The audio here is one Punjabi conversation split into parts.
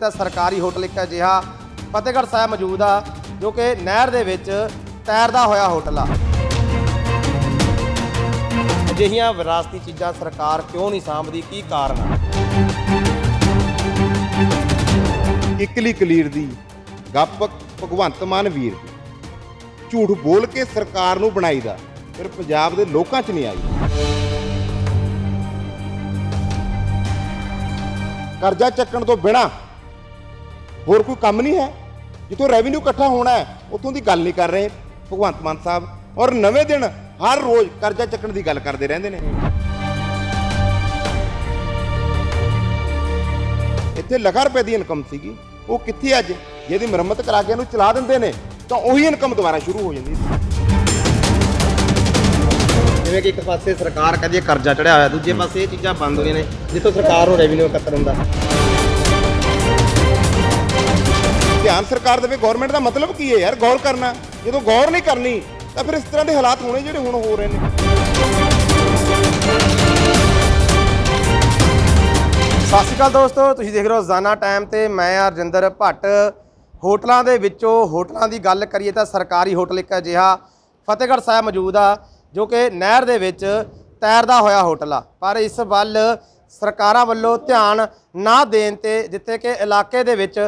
ਤਾਂ ਸਰਕਾਰੀ ਹੋਟਲ ਇੱਕ ਅਜਿਹਾ ਫਤਿਹਗੜ੍ਹ ਸਾਹਿਬ ਮੌਜੂਦ ਆ, ਜੋ ਕਿ ਨਹਿਰ ਦੇ ਵਿੱਚ ਤੈਰਦਾ ਹੋਇਆ ਹੋਟਲ ਆ। ਅਜਿਹੀਆਂ ਵਿਰਾਸਤੀ ਚੀਜ਼ਾਂ ਸਰਕਾਰ ਕਿਉਂ ਨਹੀਂ ਸਾਂਭਦੀ? ਕੀ ਕਾਰਨ ਆ? ਇਕਲੀ ਕਲੀਰ ਦੀ ਗੱਪ ਭਗਵੰਤ ਮਾਨ ਵੀਰ ਦੀ। ਝੂਠ ਬੋਲ ਕੇ ਸਰਕਾਰ ਨੂੰ ਬਣਾਈਦਾ, ਫਿਰ ਪੰਜਾਬ ਦੇ ਲੋਕਾਂ 'ਚ ਨਹੀਂ ਆਈ। ਕਰਜ਼ਾ ਚੱਕਣ ਤੋਂ ਬਿਨਾ ਹੋਰ ਕੋਈ ਕੰਮ ਨਹੀਂ ਹੈ? ਜਿੱਥੋਂ ਰੈਵਨਿਊ ਇਕੱਠਾ ਹੋਣਾ ਹੈ, ਉੱਥੋਂ ਦੀ ਗੱਲ ਨਹੀਂ ਕਰ ਰਹੇ ਭਗਵੰਤ ਮਾਨ ਸਾਹਿਬ। ਔਰ ਨਵੇਂ ਦਿਨ ਹਰ ਰੋਜ਼ ਕਰਜ਼ਾ ਚੱਕਣ ਦੀ ਗੱਲ ਕਰਦੇ ਰਹਿੰਦੇ ਨੇ। ਇੱਥੇ ਲੱਖਾਂ ਰੁਪਏ ਦੀ ਇਨਕਮ ਸੀਗੀ। ਉਹ ਕਿੱਥੇ ਅੱਜ? ਜਿਹਦੀ ਮੁਰੰਮਤ ਕਰਾ ਕੇ ਉਹਨੂੰ ਚਲਾ ਦਿੰਦੇ ਨੇ, ਤਾਂ ਉਹੀ ਇਨਕਮ ਦੁਬਾਰਾ ਸ਼ੁਰੂ ਹੋ ਜਾਂਦੀ ਸੀ। ਜਿਵੇਂ ਕਿ ਇੱਕ ਪਾਸੇ ਸਰਕਾਰ ਕਹਿੰਦੀ ਹੈ ਕਰਜ਼ਾ ਚੜਿਆ ਹੋਇਆ, ਦੂਜੇ ਪਾਸੇ ਇਹ ਚੀਜ਼ਾਂ ਬੰਦ ਹੋਈਆਂ ਨੇ, ਜਿੱਥੋਂ ਸਰਕਾਰ ਨੂੰ ਰੈਵਨਿਊ ਇਕੱਤਰ ਹੁੰਦਾ। ਧਿਆਨ ਸਰਕਾਰ ਦੇਵੇ ਗਵਰਨਮੈਂਟ ਦਾ ਮਤਲਬ ਕੀ ਹੈ ਯਾਰ? ਗੌਰ ਕਰਨਾ। ਜਦੋਂ ਗੌਰ ਨਹੀਂ ਕਰਨੀ, ਤਾਂ ਫਿਰ ਇਸ ਤਰ੍ਹਾਂ ਦੇ ਹਾਲਾਤ ਹੋਣੇ ਜਿਹੜੇ ਹੁਣ ਹੋ ਰਹੇ ਨੇ। ਸਤਿ ਸ਼੍ਰੀ ਅਕਾਲ ਦੋਸਤੋ, ਤੁਸੀਂ ਦੇਖ ਰਹੇ ਹੋ ਰੋਜ਼ਾਨਾ ਟਾਈਮ ਤੇ ਮੈਂ ਆ ਰਜਿੰਦਰ ਭੱਟ। ਹੋਟਲਾਂ ਦੇ ਵਿੱਚੋਂ ਹੋਟਲਾਂ ਦੀ ਗੱਲ ਕਰੀਏ ਤਾਂ ਸਰਕਾਰੀ ਹੋਟਲ ਇੱਕ ਅਜਿਹਾ ਫਤਿਹਗੜ੍ਹ ਸਾਹਿਬ ਮੌਜੂਦ ਆ, ਜੋ ਕਿ ਨਹਿਰ ਦੇ ਵਿੱਚ ਤੈਰਦਾ ਹੋਇਆ ਹੋਟਲ ਆ। ਪਰ ਇਸ ਵੱਲ ਸਰਕਾਰਾਂ ਵੱਲੋਂ ਧਿਆਨ ਨਾ ਦੇਣ ਤੇ ਜਿੱਥੇ ਕਿ ਇਲਾਕੇ ਦੇ ਵਿੱਚ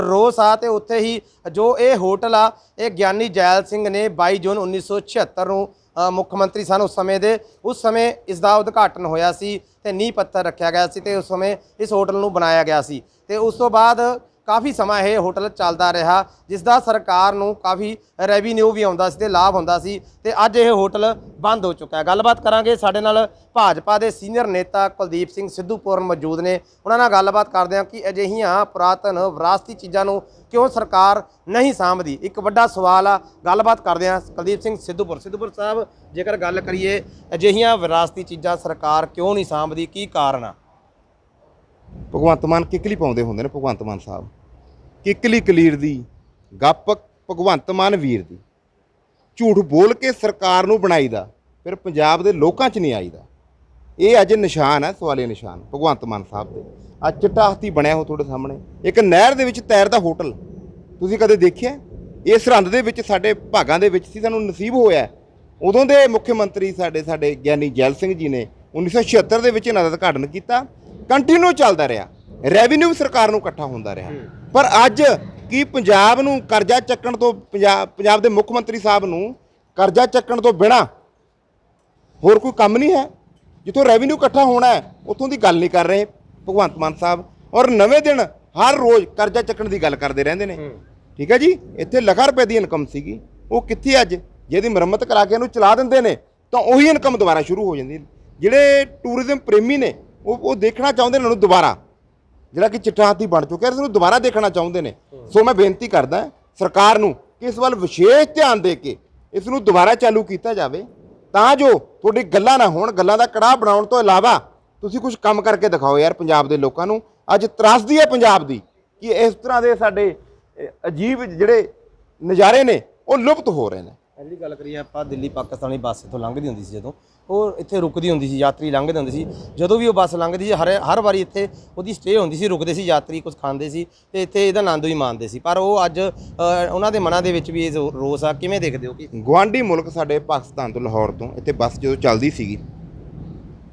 ਰੋਸ ਆ ਤੇ ਉੱਥੇ ਹੀ ਜੋ ਇਹ ਹੋਟਲ ਆ, ਇਹ ਗਿਆਨੀ ਜੈਲ ਸਿੰਘ ਨੇ 22 ਜੂਨ 1976 ਨੂੰ ਮੁੱਖ ਮੰਤਰੀ ਸਨ ਉਸ ਸਮੇਂ ਦੇ, ਉਸ ਸਮੇਂ ਇਸ ਦਾ ਉਦਘਾਟਨ ਹੋਇਆ ਸੀ ਤੇ ਨੀਂਹ ਪੱਥਰ ਰੱਖਿਆ ਗਿਆ ਸੀ ਤੇ ਉਸ ਸਮੇਂ ਇਸ ਹੋਟਲ ਨੂੰ ਬਣਾਇਆ ਗਿਆ ਸੀ ਤੇ ਉਸ ਤੋਂ ਬਾਅਦ ਕਾਫੀ ਸਮਾਂ ਇਹ ਹੋਟਲ ਚੱਲਦਾ ਰਿਹਾ ਜਿਸ ਦਾ ਸਰਕਾਰ ਨੂੰ ਕਾਫੀ ਰੈਵਨਿਊ ਵੀ ਆਉਂਦਾ ਸੀ ਤੇ ਲਾਭ ਹੁੰਦਾ ਸੀ ਤੇ ਅੱਜ ਇਹ ਹੋਟਲ ਬੰਦ ਹੋ ਚੁੱਕਾ ਹੈ। ਗੱਲਬਾਤ ਕਰਾਂਗੇ ਸਾਡੇ ਨਾਲ ਭਾਜਪਾ ਦੇ ਸੀਨੀਅਰ ਨੇਤਾ ਕੁਲਦੀਪ ਸਿੰਘ ਸਿੱਧੂਪੁਰ ਮੌਜੂਦ ਨੇ। ਉਹਨਾਂ ਨਾਲ ਗੱਲਬਾਤ ਕਰਦੇ ਹਾਂ ਕਿ ਅਜਿਹੀਆਂ ਪੁਰਾਤਨ ਵਿਰਾਸਤੀ ਚੀਜ਼ਾਂ ਨੂੰ ਕਿਉਂ ਸਰਕਾਰ ਨਹੀਂ ਸਾਂਭਦੀ? ਇੱਕ ਵੱਡਾ ਸਵਾਲ ਆ, ਗੱਲਬਾਤ ਕਰਦੇ ਹਾਂ ਕੁਲਦੀਪ ਸਿੰਘ ਸਿੱਧੂਪੁਰ ਸਿੱਧੂਪੁਰ ਸਾਹਿਬ, ਜੇਕਰ ਗੱਲ ਕਰੀਏ, ਅਜਿਹੀਆਂ ਵਿਰਾਸਤੀ ਚੀਜ਼ਾਂ ਸਰਕਾਰ ਕਿਉਂ ਨਹੀਂ ਸਾਂਭਦੀ? ਕੀ ਕਾਰਨ ਆ? ਭਗਵੰਤ ਮਾਨ ਕਿਕਲੀ ਪਾਉਂਦੇ ਹੁੰਦੇ ਨੇ, ਭਗਵੰਤ ਮਾਨ ਸਾਹਿਬ। ਕਿੱਕਲੀ ਕਲੀਰ ਦੀ ਗੱਪ ਭਗਵੰਤ ਮਾਨ ਵੀਰ ਦੀ। ਝੂਠ ਬੋਲ ਕੇ ਸਰਕਾਰ ਨੂੰ ਬਣਾਈਦਾ, ਫਿਰ ਪੰਜਾਬ ਦੇ ਲੋਕਾਂ 'ਚ ਨਹੀਂ ਆਈਦਾ। ਇਹ ਅੱਜ ਨਿਸ਼ਾਨ ਹੈ ਸਵਾਲੇ ਨਿਸ਼ਾਨ, ਭਗਵੰਤ ਮਾਨ ਸਾਹਿਬ ਦੇ। ਅੱਜ ਚਿੱਟਾ ਹਾਥੀ ਬਣਿਆ ਹੋ ਤੁਹਾਡੇ ਸਾਹਮਣੇ। ਇੱਕ ਨਹਿਰ ਦੇ ਵਿੱਚ ਤੈਰਦਾ ਹੋਟਲ। ਤੁਸੀਂ ਕਦੇ ਦੇਖਿਆ? ਇਹ ਸਰਹੰਦ ਦੇ ਵਿੱਚ ਸਾਡੇ ਭਾਗਾਂ ਦੇ ਵਿੱਚ ਸੀ, ਸਾਨੂੰ ਨਸੀਬ ਹੋਇਆ ਉਦੋਂ ਦੇ ਮੁੱਖ ਮੰਤਰੀ ਸਾਡੇ ਸਾਡੇ ਗਿਆਨੀ ਜੈਲ ਸਿੰਘ ਜੀ ਨੇ 1976 ਦੇ ਵਿੱਚ ਇਹਨਾਂ ਦਾ ਉਦਘਾਟਨ ਕੀਤਾ। ਕੰਟੀਨਿਊ ਚੱਲਦਾ ਰਿਹਾ। ਰੈਵਨਿਊ ਸਰਕਾਰ ਨੂੰ ਇਕੱਠਾ ਹੁੰਦਾ ਰਿਹਾ। ਪਰ ਅੱਜ ਕੀ ਪੰਜਾਬ ਨੂੰ ਕਰਜ਼ਾ ਚੱਕਣ ਤੋਂ ਪੰਜਾਬ ਪੰਜਾਬ ਦੇ ਮੁੱਖ ਮੰਤਰੀ ਸਾਹਿਬ ਨੂੰ ਕਰਜ਼ਾ ਚੱਕਣ ਤੋਂ ਬਿਨਾ ਹੋਰ ਕੋਈ ਕੰਮ ਨਹੀਂ ਹੈ? ਜਿੱਥੋਂ ਰੈਵਨਿਊ ਇਕੱਠਾ ਹੋਣਾ ਹੈ ਉੱਥੋਂ ਦੀ ਗੱਲ ਨਹੀਂ ਕਰ ਰਹੇ ਭਗਵੰਤ ਮਾਨ ਸਾਹਿਬ। ਔਰ ਨਵੇਂ ਦਿਨ ਹਰ ਰੋਜ਼ ਕਰਜ਼ਾ ਚੱਕਣ ਦੀ ਗੱਲ ਕਰਦੇ ਰਹਿੰਦੇ ਨੇ। ਠੀਕ ਹੈ ਜੀ? ਇੱਥੇ ਲੱਖਾਂ ਰੁਪਏ ਦੀ ਇਨਕਮ ਸੀਗੀ। ਉਹ ਕਿੱਥੇ ਅੱਜ? ਜਿਹਦੀ ਮੁਰੰਮਤ ਕਰਾ ਕੇ ਇਹਨੂੰ ਚਲਾ ਦਿੰਦੇ ਨੇ ਤਾਂ ਉਹੀ ਇਨਕਮ ਦੁਬਾਰਾ ਸ਼ੁਰੂ ਹੋ ਜਾਂਦੀ ਜਿਹੜੇ ਟੂਰਿਜ਼ਮ ਪ੍ਰੇਮੀ ਨੇ ਉਹ ਉਹ ਦੇਖਣਾ ਚਾਹੁੰਦੇ ਨੇ ਉਹਨੂੰ ਦੁਬਾਰਾ। ਜਿਹੜਾ ਕਿ ਚਿੱਟਾ ਹਾਥੀ ਬਣ ਚੁੱਕਿਆ ਇਸ ਨੂੰ ਦੁਬਾਰਾ ਦੇਖਣਾ ਚਾਹੁੰਦੇ ਨੇ। ਸੋ ਮੈਂ ਬੇਨਤੀ ਕਰਦਾ ਸਰਕਾਰ ਨੂੰ ਕਿ ਇਸ ਵੱਲ ਵਿਸ਼ੇਸ਼ ਧਿਆਨ ਦੇ ਕੇ ਇਸ ਨੂੰ ਦੁਬਾਰਾ ਚਾਲੂ ਕੀਤਾ ਜਾਵੇ। ਤਾਂ ਜੋ ਤੁਹਾਡੀ ਗੱਲਾਂ ਨਾ ਹੋਣ, ਗੱਲਾਂ ਦਾ ਕੜਾਹ ਬਣਾਉਣ ਤੋਂ ਇਲਾਵਾ ਤੁਸੀਂ ਕੁਝ ਕੰਮ ਕਰਕੇ ਦਿਖਾਓ ਯਾਰ ਪੰਜਾਬ ਦੇ ਲੋਕਾਂ ਨੂੰ। ਅੱਜ ਤਰਾਸਦੀ ਹੈ ਪੰਜਾਬ ਦੀ ਕਿ ਇਸ ਤਰ੍ਹਾਂ ਦੇ ਸਾਡੇ ਅਜੀਬ ਜਿਹੜੇ ਨਜ਼ਾਰੇ ਨੇ, ਉਹ ਲੁਪਤ ਹੋ ਰਹੇ ਨੇ। ਇਹ ਜਿਹੜੀ ਗੱਲ ਕਰੀਏ ਆਪਾਂ ਦਿੱਲੀ ਪਾਕਿਸਤਾਨੀ ਬੱਸ ਇੱਥੋਂ ਲੰਘਦੀ ਹੁੰਦੀ ਸੀ ਜਦੋਂ। ਉਹ ਇੱਥੇ ਰੁਕਦੀ ਹੁੰਦੀ ਸੀ ਯਾਤਰੀ ਲੰਘਦੇ ਹੁੰਦੇ ਸੀ। ਜਦੋਂ ਵੀ ਉਹ ਬੱਸ ਲੰਘਦੀ ਸੀ ਹਰ ਹਰ ਵਾਰੀ ਇੱਥੇ ਉਹਦੀ ਸਟੇ ਹੁੰਦੀ ਸੀ ਰੁਕਦੇ ਸੀ ਯਾਤਰੀ ਕੁਝ ਖਾਂਦੇ ਸੀ ਤੇ ਇੱਥੇ ਇਹਦਾ ਆਨੰਦ ਵੀ ਮਾਣਦੇ ਸੀ। ਪਰ ਉਹ ਅੱਜ ਅ, ਉਹਨਾਂ ਦੇ ਮਨਾਂ ਦੇ ਵਿੱਚ ਵੀ ਇਹ ਜੋ ਰੋਸ ਆ। ਕਿਵੇਂ ਦੇਖਦੇ ਹੋ ਕਿ ਗਵਾਂਢੀ ਮੁਲਕ ਸਾਡੇ ਪਾਕਿਸਤਾਨ ਤੋਂ ਲਾਹੌਰ ਤੋਂ ਇੱਥੇ ਬੱਸ ਜਦੋਂ ਚੱਲਦੀ ਸੀਗੀ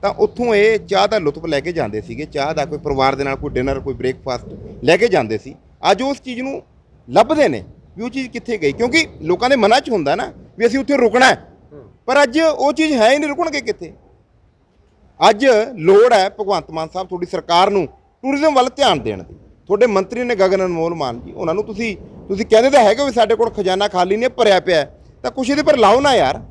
ਤਾਂ ਉੱਥੋਂ ਇਹ ਚਾਹ ਦਾ ਲੁਤਫ ਲੈ ਕੇ ਜਾਂਦੇ ਸੀਗੇ। ਚਾਹ ਦਾ ਕੋਈ ਪਰਿਵਾਰ ਦੇ ਨਾਲ ਕੋਈ ਡਿਨਰ ਕੋਈ ਬ੍ਰੇਕਫਾਸਟ ਲੈ ਕੇ ਜਾਂਦੇ ਸੀ। ਅੱਜ ਉਸ ਚੀਜ਼ ਨੂੰ ਲੱਭਦੇ ਨੇ। ਵੀ ਉਹ ਚੀਜ਼ ਕਿੱਥੇ ਗਈ? ਕਿਉਂਕਿ ਲੋਕਾਂ ਦੇ ਮਨਾਂ 'ਚ ਹੁੰਦਾ ਨਾ ਵੀ ਅਸੀਂ ਉੱਥੇ ਰੁਕਣਾ ਹੈ। ਪਰ ਅੱਜ ਉਹ ਚੀਜ਼ ਹੈ ਹੀ ਨਹੀਂ, ਰੁਕਣਗੇ ਕਿੱਥੇ? ਅੱਜ ਲੋੜ ਹੈ ਭਗਵੰਤ ਮਾਨ ਸਾਹਿਬ ਤੁਹਾਡੀ ਸਰਕਾਰ ਨੂੰ ਟੂਰਿਜ਼ਮ ਵੱਲ ਧਿਆਨ ਦੇਣ ਦੀ। ਤੁਹਾਡੇ ਮੰਤਰੀ ਨੇ ਗਗਨ ਅਨਮੋਲ ਮਾਨ ਜੀ, ਉਹਨਾਂ ਨੂੰ ਤੁਸੀਂ ਤੁਸੀਂ ਕਹਿੰਦੇ ਤਾਂ ਹੈਗੇ ਵੀ ਸਾਡੇ ਕੋਲ ਖਜ਼ਾਨਾ ਖਾਲੀ ਨਹੀਂ, ਭਰਿਆ ਪਿਆ ਤਾਂ ਕੁਛ ਇਹਦੇ ਪਰ ਲਾਓ ਨਾ ਯਾਰ।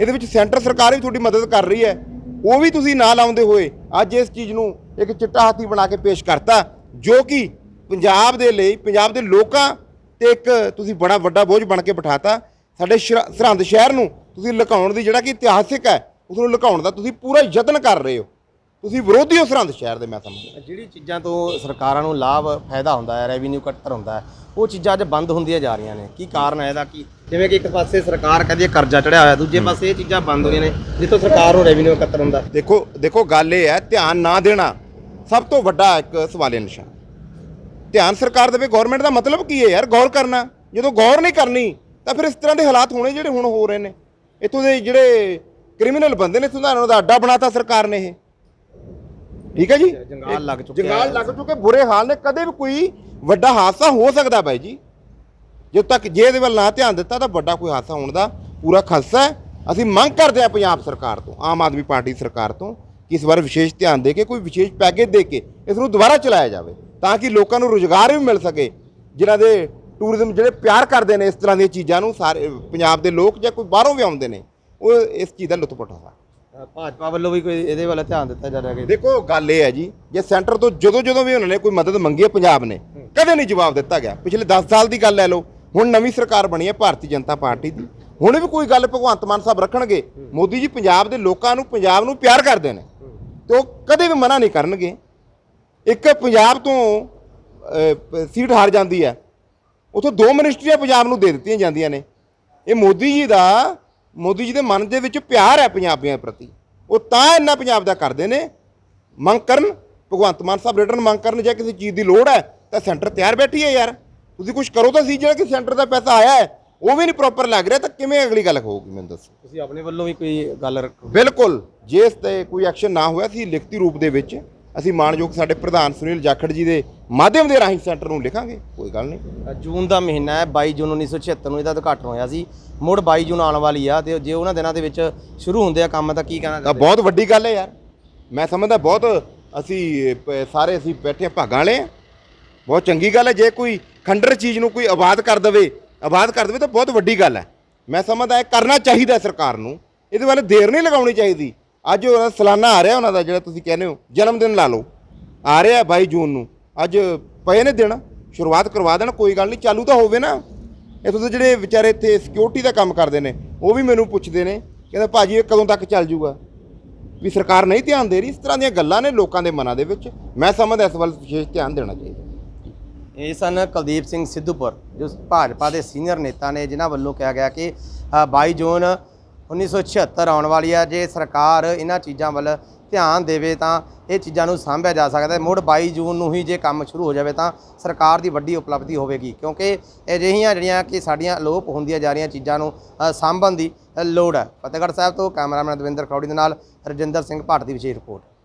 ਇਹਦੇ ਵਿੱਚ ਸੈਂਟਰ ਸਰਕਾਰ ਵੀ ਤੁਹਾਡੀ ਮਦਦ ਕਰ ਰਹੀ ਹੈ। ਉਹ ਵੀ ਤੁਸੀਂ ਨਾ ਲਾਉਂਦੇ ਹੋਏ ਅੱਜ ਇਸ ਚੀਜ਼ ਨੂੰ ਇੱਕ ਚਿੱਟਾ ਹਾਥੀ ਬਣਾ ਕੇ ਪੇਸ਼ ਕਰਤਾ, ਜੋ ਕਿ ਪੰਜਾਬ ਦੇ ਲਈ, ਪੰਜਾਬ ਦੇ ਲੋਕਾਂ ਤੇ ਇੱਕ ਤੁਸੀਂ ਬੜਾ ਵੱਡਾ ਬੋਝ ਬਣ ਕੇ ਬਿਠਾਤਾ ਸਾਡੇ ਸ਼ਰ- ਸਰਹੰਦ ਸ਼ਹਿਰ ਨੂੰ। ਤੁਸੀਂ ਲੁਕਾਉਣ ਦੀ ਜਿਹੜਾ ਕਿ ਇਤਿਹਾਸਿਕ ਹੈ ਉਸ ਨੂੰ ਲੁਕਾਉਣ ਦਾ ਤੁਸੀਂ ਪੂਰਾ ਯਤਨ ਕਰ ਰਹੇ ਹੋ। ਤੁਸੀਂ ਵਿਰੋਧੀ ਹੋ ਸਰਹੰਦ ਸ਼ਹਿਰ ਦੇ ਮੈਂ ਸਮਝਦਾ। ਜਿਹੜੀ ਚੀਜ਼ਾਂ ਤੋਂ ਸਰਕਾਰਾਂ ਨੂੰ ਲਾਭ ਫਾਇਦਾ ਹੁੰਦਾ ਹੈ ਰੈਵਨਿਊ ਕੱਟਰ ਹੁੰਦਾ ਹੈ ਉਹ ਚੀਜ਼ਾਂ ਅੱਜ ਬੰਦ ਹੁੰਦੀਆਂ ਜਾ ਰਹੀਆਂ ਨੇ। ਕੀ ਕਾਰਨ ਹੈ ਇਹਦਾ? ਕੀ ਜਿਵੇਂ ਕਿ ਇੱਕ ਪਾਸੇ ਸਰਕਾਰ ਕਹਿੰਦੀ ਹੈ ਕਰਜ਼ਾ ਚੜਿਆ ਹੋਇਆ ਦੂਜੇ ਪਾਸੇ ਇਹ ਚੀਜ਼ਾਂ ਬੰਦ ਹੋਈਆਂ ਨੇ ਜਿੱਥੋਂ ਸਰਕਾਰ ਨੂੰ ਰੈਵਨਿਊ ਇਕੱਤਰ ਹੁੰਦਾ। ਦੇਖੋ ਦੇਖੋ ਗੱਲ ਇਹ ਹੈ ਧਿਆਨ ਨਾ ਦੇਣਾ ਸਭ ਤੋਂ ਵੱਡਾ ਇੱਕ ਸਵਾਲੇ ਨਿਸ਼ਾਨ। ਧਿਆਨ ਸਰਕਾਰ ਦੇਵੇ ਗਵਰਨਮੈਂਟ ਦਾ ਮਤਲਬ ਕੀ ਹੈ ਯਾਰ ਗੌਰ ਕਰਨਾ। ਜਦੋਂ ਗੌਰ ਨਹੀਂ ਕਰਨੀ ਤਾਂ ਫਿਰ ਇਸ ਤਰ੍ਹਾਂ ਦੇ ਹਾਲਾਤ ਹੋਣੇ ਜਿਹੜੇ ਹੁਣ ਹੋ ਰਹੇ ਨੇ। ਇੱਥੋਂ ਦੇ ਜਿਹੜੇ ਕ੍ਰਿਮੀਨਲ ਬੰਦੇ ਨੇ ਸੁਧਾਰਨ ਦਾ ਅੱਡਾ ਬਣਾਤਾ ਸਰਕਾਰ ਨੇ ਇਹ। ਠੀਕ ਹੈ ਜੀ? ਜੰਗਾਲ ਲੱਗ ਚੁੱਕਿਆ ਜੰਗਾਲ ਲੱਗ ਚੁੱਕੇ ਬੁਰੇ ਹਾਲ ਨੇ ਕਦੇ ਵੀ ਕੋਈ ਵੱਡਾ ਹਾਦਸਾ ਹੋ ਸਕਦਾ ਬਾਈ ਜੀ। ਜਦੋਂ ਤੱਕ ਜੇ ਇਹਦੇ ਵੱਲ ਨਾ ਧਿਆਨ ਦਿੱਤਾ ਤਾਂ ਵੱਡਾ ਕੋਈ ਹਾਦਸਾ ਹੋਣ ਦਾ ਪੂਰਾ ਖਦਸ਼ਾ ਹੈ। ਅਸੀਂ ਮੰਗ ਕਰਦੇ ਹਾਂ ਪੰਜਾਬ ਸਰਕਾਰ ਤੋਂ ਆਮ ਆਦਮੀ ਪਾਰਟੀ ਸਰਕਾਰ ਤੋਂ ਕਿ ਇਸ ਵਾਰ ਵਿਸ਼ੇਸ਼ ਧਿਆਨ ਦੇ ਕੇ ਕੋਈ ਵਿਸ਼ੇਸ਼ ਪੈਕੇਜ ਦੇ ਕੇ ਇਸ ਨੂੰ ਦੁਬਾਰਾ ਚਲਾਇਆ ਜਾਵੇ ਤਾਂ ਕਿ ਲੋਕਾਂ ਨੂੰ ਰੁਜ਼ਗਾਰ ਵੀ ਮਿਲ ਸਕੇ ਜਿਨ੍ਹਾਂ ਦੇ ਟੂਰਿਜ਼ਮ ਜਿਹੜੇ ਪਿਆਰ ਕਰਦੇ ਨੇ ਇਸ ਤਰ੍ਹਾਂ ਦੀਆਂ ਚੀਜ਼ਾਂ ਨੂੰ ਸਾਰੇ ਪੰਜਾਬ ਦੇ ਲੋਕ ਜਾਂ ਕੋਈ ਬਾਹਰੋਂ ਵੀ ਆਉਂਦੇ ਨੇ ਉਹ ਇਸ ਚੀਜ਼ ਦਾ ਲੁਤਫ ਉਠਾ ਸਕਣ ਭਾਜਪਾ ਵੱਲੋਂ ਵੀ ਕੋਈ ਇਹਦੇ ਵੱਲ ਧਿਆਨ ਦਿੱਤਾ ਜਾ ਰਿਹਾ ਕਿ ਦੇਖੋ ਗੱਲ ਇਹ ਹੈ ਜੀ ਜੇ ਸੈਂਟਰ ਤੋਂ ਜਦੋਂ ਜਦੋਂ ਵੀ ਉਹਨਾਂ ਨੇ ਕੋਈ ਮਦਦ ਮੰਗੀ ਹੈ ਪੰਜਾਬ ਨੇ ਕਦੇ ਨਹੀਂ ਜਵਾਬ ਦਿੱਤਾ ਗਿਆ। ਪਿਛਲੇ 10 ਸਾਲ ਦੀ ਗੱਲ ਲੈ ਲਓ ਹੁਣ ਨਵੀਂ ਸਰਕਾਰ ਬਣੀ ਹੈ ਭਾਰਤੀ ਜਨਤਾ ਪਾਰਟੀ ਦੀ। ਹੁਣ ਵੀ ਕੋਈ ਗੱਲ ਭਗਵੰਤ ਮਾਨ ਸਾਹਿਬ ਰੱਖਣਗੇ ਮੋਦੀ ਜੀ ਪੰਜਾਬ ਦੇ ਲੋਕਾਂ ਨੂੰ ਪੰਜਾਬ ਨੂੰ ਪਿਆਰ ਕਰਦੇ ਨੇ। ਤੇ ਉਹ ਕਦੇ ਵੀ ਮਨਾ ਨਹੀਂ ਕਰਨਗੇ। ਇੱਕ ਪੰਜਾਬ ਤੋਂ ਸੀਟ ਹਾਰ ਜਾਂਦੀ ਹੈ। ਉਥੋਂ ਦੋ ਮਿਨਿਸਟਰੀਆਂ ਪੰਜਾਬ ਨੂੰ ਦੇ ਦਿੱਤੀਆਂ ਜਾਂਦੀਆਂ ਨੇ। ਇਹ ਮੋਦੀ ਜੀ ਦਾ, ਮੋਦੀ ਜੀ ਦੇ ਮਨ ਦੇ ਵਿੱਚ ਪਿਆਰ ਹੈ ਪੰਜਾਬੀਆਂ ਪ੍ਰਤੀ। ਉਹ ਤਾਂ ਇੰਨਾ ਪੰਜਾਬ ਦਾ ਕਰਦੇ ਨੇ। ਮੰਗ ਕਰਨ, ਭਗਵੰਤ ਮਾਨ ਸਾਹਿਬ ਰਿਟਰਨ ਮੰਗ ਕਰਨ ਜੇ ਕਿਸੇ ਚੀਜ਼ ਦੀ ਲੋੜ ਹੈ, ਤਾਂ ਸੈਂਟਰ ਤਿਆਰ ਬੈਠੀ ਹੈ ਯਾਰ। ਤੁਸੀਂ ਕੁਝ ਕਰੋ ਤਾਂ ਸੀ ਜਿਹੜਾ ਕਿ ਸੈਂਟਰ ਦਾ ਪੈਸਾ ਆਇਆ ਹੈ ਉਹ ਵੀ ਨਹੀਂ ਪ੍ਰੋਪਰ ਲੱਗ ਰਿਹਾ ਤਾਂ ਕਿਵੇਂ ਅਗਲੀ ਗੱਲ ਹੋਊਗੀ ਮੈਨੂੰ ਦੱਸੋ। ਤੁਸੀਂ ਆਪਣੇ ਵੱਲੋਂ ਵੀ ਕੋਈ ਗੱਲ ਰੱਖੋ। ਬਿਲਕੁਲ ਜੇ ਇਸ ਤੇ ਕੋਈ ਐਕਸ਼ਨ ਨਾ ਹੋਇਆ ਸੀ ਲਿਖਤੀ ਰੂਪ ਦੇ ਵਿੱਚ ਅਸੀਂ ਮਾਨਯੋਗ ਸਾਡੇ ਪ੍ਰਧਾਨ ਸੁਨੀਲ ਜਾਖੜ ਜੀ ਦੇ ਮਾਧਿਅਮ ਦੇ ਰਾਹੀਂ ਸੈਂਟਰ ਨੂੰ ਲਿਖਾਂਗੇ ਕੋਈ ਗੱਲ ਨਹੀਂ। ਜੂਨ ਦਾ ਮਹੀਨਾ ਹੈ 22 ਜੂਨ 1976 ਨੂੰ ਇਹਦਾ ਉਦਘਾਟਨ ਹੋਇਆ ਸੀ। ਮੁੜ 22 ਜੂਨ ਆਉਣ ਵਾਲੀ ਆ ਤੇ ਜੇ ਉਹਨਾਂ ਦਿਨਾਂ ਦੇ ਵਿੱਚ ਸ਼ੁਰੂ ਹੁੰਦੇ ਆ ਕੰਮ ਤਾਂ ਕੀ ਕਹਿਣਾ ਤਾਂ ਚਾਹੁੰਦੇ ਬਹੁਤ ਵੱਡੀ ਗੱਲ ਹੈ ਯਾਰ। ਮੈਂ ਸਮਝਦਾ ਬਹੁਤ ਅਸੀਂ ਪ- ਸਾਰੇ ਅਸੀਂ ਬੈਠੇ ਭਾਗਾਂ ਵਾਲੇ ਹਾਂ। ਬਹੁਤ ਚੰਗੀ ਗੱਲ ਹੈ ਜੇ ਕੋਈ ਖੰਡਰ ਚੀਜ਼ ਨੂੰ ਕੋਈ ਆਬਾਦ ਕਰ ਦੇਵੇ ਆਬਾਦ ਕਰ ਦੇਵੇ ਤਾਂ ਬਹੁਤ ਵੱਡੀ ਗੱਲ ਹੈ। ਮੈਂ ਸਮਝਦਾ ਇਹ ਕਰਨਾ ਚਾਹੀਦਾ ਸਰਕਾਰ ਨੂੰ। ਇਹਦੇ ਵੱਲ ਦੇਰ ਨਹੀਂ ਲਗਾਉਣੀ ਚਾਹੀਦੀ। ਅੱਜ ਉਹਨਾਂ ਦਾ ਸਾਲਾਨਾ ਆ ਰਿਹਾ ਉਹਨਾਂ ਦਾ ਜਿਹੜਾ ਤੁਸੀਂ ਕਹਿੰਦੇ ਹੋ, ਜਨਮ ਦਿਨ ਲਾ ਲਓ। ਆ ਰਿਹਾ 22 ਜੂਨ ਨੂੰ। ਅੱਜ ਪਏ ਨੇ ਦਿਨ, ਸ਼ੁਰੂਆਤ ਕਰਵਾ ਦੇਣ, ਕੋਈ ਗੱਲ ਨਹੀਂ, ਚਾਲੂ ਤਾਂ ਹੋਵੇ ਨਾ। ਇੱਥੋਂ ਦੇ ਜਿਹੜੇ ਵਿਚਾਰੇ ਇੱਥੇ ਸਿਕਿਉਰਿਟੀ ਦਾ ਕੰਮ ਕਰਦੇ ਨੇ, ਉਹ ਵੀ ਮੈਨੂੰ ਪੁੱਛਦੇ ਨੇ, ਕਹਿੰਦਾ ਭਾਜੀ ਇਹ ਕਦੋਂ ਤੱਕ ਚੱਲ ਜੂਗਾ? ਵੀ ਸਰਕਾਰ ਨਹੀਂ ਧਿਆਨ ਦੇ ਰਹੀ, ਇਸ ਤਰ੍ਹਾਂ ਦੀਆਂ ਗੱਲਾਂ ਨੇ ਲੋਕਾਂ ਦੇ ਮਨਾਂ ਦੇ ਵਿੱਚ। ਮੈਂ ਸਮਝਦਾ ਇਸ ਵੱਲ ਵਿਸ਼ੇਸ਼ ਧਿਆਨ ਦੇਣਾ ਚਾਹੀਦਾ। ਇਹ ਸਨ ਕੁਲਦੀਪ ਸਿੰਘ ਸਿੱਧੂਪੁਰ ਜੋ ਭਾਜਪਾ ਦੇ ਸੀਨੀਅਰ ਨੇਤਾ ਨੇ ਜਿਨ੍ਹਾਂ ਵੱਲੋਂ ਕਿਹਾ ਗਿਆ ਕਿ ਅ, 22 ਜੂਨ 1976 ਆਉਣ ਵਾਲੀ ਆ ਜੇ ਸਰਕਾਰ ਇਹਨਾਂ ਚੀਜ਼ਾਂ ਵੱਲ ਧਿਆਨ ਦੇਵੇ ਤਾਂ ਇਹ ਚੀਜ਼ਾਂ ਨੂੰ ਸਾਂਭਿਆ ਜਾ ਸਕਦਾ ਹੈ। ਮੁੜ 22 ਜੂਨ ਨੂੰ ਹੀ ਜੇ ਕੰਮ ਸ਼ੁਰੂ ਹੋ ਜਾਵੇ ਤਾਂ ਸਰਕਾਰ ਦੀ ਵੱਡੀ ਉਪਲਬਧੀ ਹੋਵੇਗੀ ਕਿਉਂਕਿ ਅਜਿਹੀਆਂ ਜਿਹੜੀਆਂ ਕਿ ਸਾਡੀਆਂ ਅਲੋਪ ਹੁੰਦੀਆਂ ਜਾ ਰਹੀਆਂ ਚੀਜ਼ਾਂ ਨੂੰ ਸਾਂਭਣ ਦੀ ਲੋੜ ਹੈ। ਫਤਿਹਗੜ੍ਹ ਸਾਹਿਬ ਤੋਂ ਕੈਮਰਾਮੈਨ ਦਵਿੰਦਰ ਖੌੜੀ ਦੇ ਨਾਲ ਰਜਿੰਦਰ ਸਿੰਘ ਭਾਟ ਦੀ ਵਿਸ਼ੇਸ਼ ਰਿਪੋਰਟ।